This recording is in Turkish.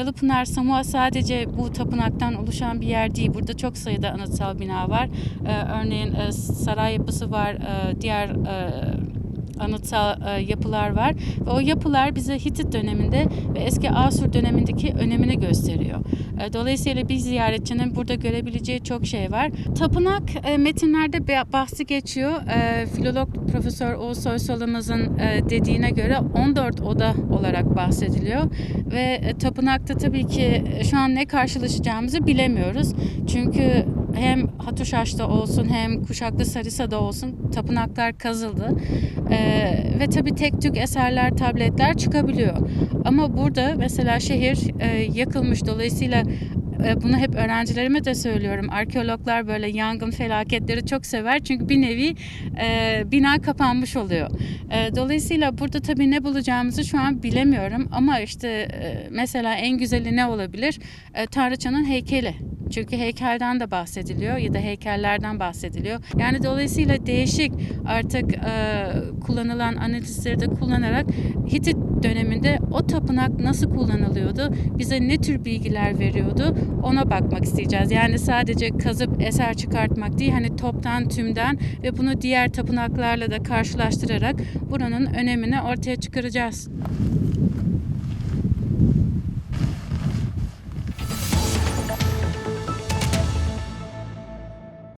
Kayalıpınar Samuha sadece bu tapınaktan oluşan bir yer değil. Burada çok sayıda anıtsal bina var. Ee, örneğin e, saray yapısı var, e, diğer e, anıtsal e, yapılar var. Ve o yapılar bize Hitit döneminde ve eski Asur dönemindeki önemini gösteriyor. E, dolayısıyla bir ziyaretçinin burada görebileceği çok şey var. Tapınak e, metinlerde bahsi geçiyor. E, filolog Profesör Oğuz Soysal'ımızın e, dediğine göre 14 oda olarak bahsediliyor. Ve e, tapınakta tabii ki e, şu an ne karşılaşacağımızı bilemiyoruz. Çünkü hem Hatuşaş'ta olsun hem Kuşaklı Sarisa'da olsun tapınaklar kazıldı. Ee, ve tabii tek tük eserler, tabletler çıkabiliyor. Ama burada mesela şehir e, yakılmış. Dolayısıyla e, bunu hep öğrencilerime de söylüyorum. Arkeologlar böyle yangın felaketleri çok sever. Çünkü bir nevi e, bina kapanmış oluyor. E, dolayısıyla burada tabii ne bulacağımızı şu an bilemiyorum. Ama işte e, mesela en güzeli ne olabilir? E, Tanrıçanın heykeli. Çünkü heykelden de bahsediliyor ya da heykellerden bahsediliyor. Yani dolayısıyla değişik artık e, kullanılan analizleri de kullanarak Hitit döneminde o tapınak nasıl kullanılıyordu, bize ne tür bilgiler veriyordu ona bakmak isteyeceğiz. Yani sadece kazıp eser çıkartmak değil, hani toptan tümden ve bunu diğer tapınaklarla da karşılaştırarak buranın önemini ortaya çıkaracağız.